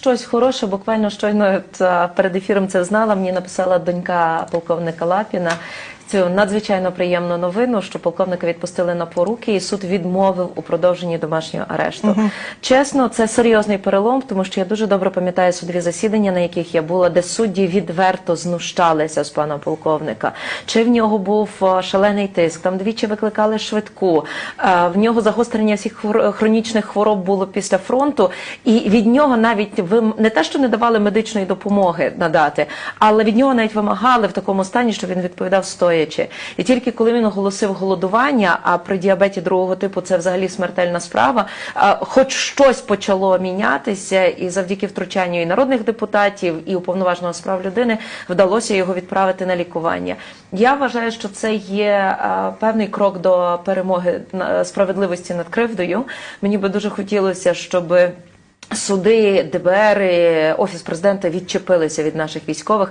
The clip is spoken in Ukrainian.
щось хороше. Буквально щойно перед ефіром це знала. Мені написала донька полковника Лапіна. Цю надзвичайно приємну новину, що полковника відпустили на поруки, і суд відмовив у продовженні домашнього арешту. Чесно, це серйозний перелом, тому що я дуже добре пам'ятаю судові засідання, на яких я була, де судді відверто знущалися з пана полковника. Чи в нього був е, шалений тиск? Там двічі викликали швидку. е, В нього загострення всіх хронічних хвороб було після фронту, і від нього навіть вим... не те, що не давали медичної допомоги надати, але від нього навіть вимагали в такому стані, що він відповідав стоячи. І тільки коли він оголосив голодування, а при діабеті другого типу це взагалі смертельна справа, хоч щось почало мінятися, і завдяки втручанню і народних депутатів, і уповноваженого з прав людини вдалося його відправити на лікування. Я вважаю, що це є певний крок до перемоги справедливості над кривдою. Мені би дуже хотілося, щоб суди, ДБР, Офіс президента відчепилися від наших військових.